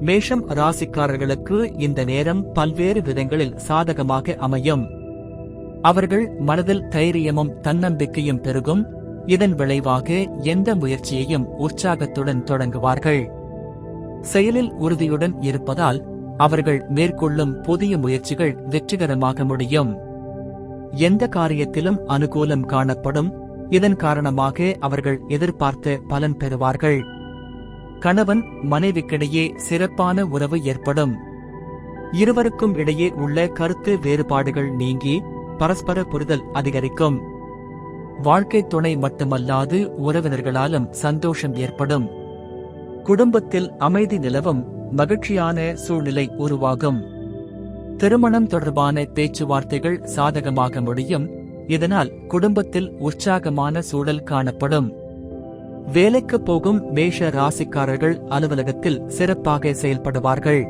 மேஷம் ராசிக்காரர்களுக்கு இந்த நேரம் பல்வேறு விதங்களில் சாதகமாக அமையும். அவர்கள் மனதில் தைரியமும் தன்னம்பிக்கையும் பெருகும். இதன் விளைவாக எந்த முயற்சியையும் உற்சாகத்துடன் தொடங்குவார்கள். செயலில் உறுதியுடன் இருப்பதால் அவர்கள் மேற்கொள்ளும் புதிய முயற்சிகள் வெற்றிகரமாக முடியும். எந்த காரியத்திலும் அனுகூலம் காணப்படும். இதன் காரணமாக அவர்கள் எதிர்பார்த்த பலன் பெறுவார்கள். கணவன் மனைவிக்கிடையே சிறப்பான உறவு ஏற்படும். இருவருக்கும் இடையே உள்ள கருத்து வேறுபாடுகள் நீங்கி பரஸ்பர புரிதல் அதிகரிக்கும். வாழ்க்கை துணை மட்டுமல்லாது உறவினர்களாலும் சந்தோஷம் ஏற்படும். குடும்பத்தில் அமைதி நிலவும் மகிழ்ச்சியான சூழ்நிலை உருவாகும். திருமணம் தொடர்பான பேச்சுவார்த்தைகள் சாதகமாக முடியும். இதனால் குடும்பத்தில் உற்சாகமான சூழல் காணப்படும். வேலைக்கு போகும் மேஷ ராசிக்காரர்கள் அலுவலகத்தில் சிறப்பாக செயல்படுவார்கள்.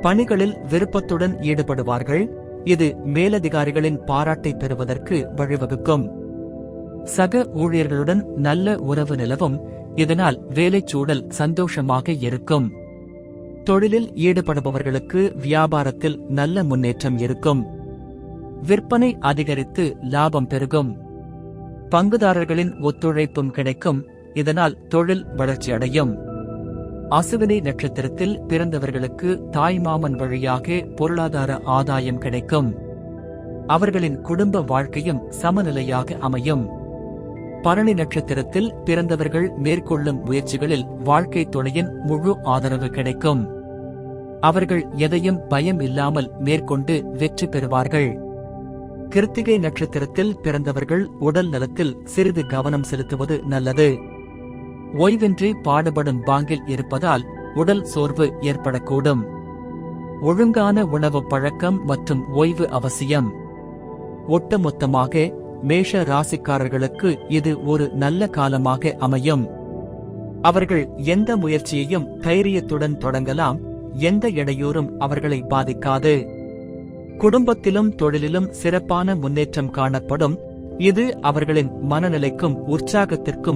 பணிகளில் விருப்பத்துடன் ஈடுபடுவார்கள். இது மேலதிகாரிகளின் பாராட்டை பெறுவதற்கு வழிவகுக்கும். சக ஊழியர்களுடன் நல்ல உறவு நிலவும். இதனால் வேலைச் சூழல் சந்தோஷமாக இருக்கும். தொழிலில் ஈடுபடுபவர்களுக்கு வியாபாரத்தில் நல்ல முன்னேற்றம் இருக்கும். விற்பனை அதிகரித்து லாபம் பெருகும். பங்குதாரர்களின் ஒத்துழைப்பும் கிடைக்கும். இதனால் தொழில் வளர்ச்சியடையும். அசுவினை நட்சத்திரத்தில் பிறந்தவர்களுக்கு தாய்மாமன் வழியாக பொருளாதார ஆதாயம் கிடைக்கும். அவர்களின் குடும்ப வாழ்க்கையும் சமநிலையாக அமையும். பரணி நட்சத்திரத்தில் பிறந்தவர்கள் மேற்கொள்ளும் முயற்சிகளில் வாழ்க்கை துணையின் முழு ஆதரவு கிடைக்கும். அவர்கள் எதையும் பயம் இல்லாமல் மேற்கொண்டு வெற்றி பெறுவார்கள். கிருத்திகை நட்சத்திரத்தில் பிறந்தவர்கள் உடல் நலத்தில் சிறிது கவனம் செலுத்துவது நல்லது. ஓய்வின்றி பாடுபடும் பாங்கில் இருப்பதால் உடல் சோர்வு ஏற்படக்கூடும். ஒழுங்கான உணவு பழக்கம் மற்றும் ஓய்வு அவசியம். ஒட்டுமொத்தமாக மேஷ ராசிக்காரர்களுக்கு இது ஒரு நல்ல காலமாக அமையும். அவர்கள் எந்த முயற்சியையும் தைரியத்துடன் தொடங்கலாம் எந்த இடையூறும் அவர்களை பாதிக்காது. குடும்பத்திலும் தொழிலிலும் சிறப்பான முன்னேற்றம் காணப்படும். இது அவர்களின் மனநிலைக்கும் உற்சாகத்திற்கும்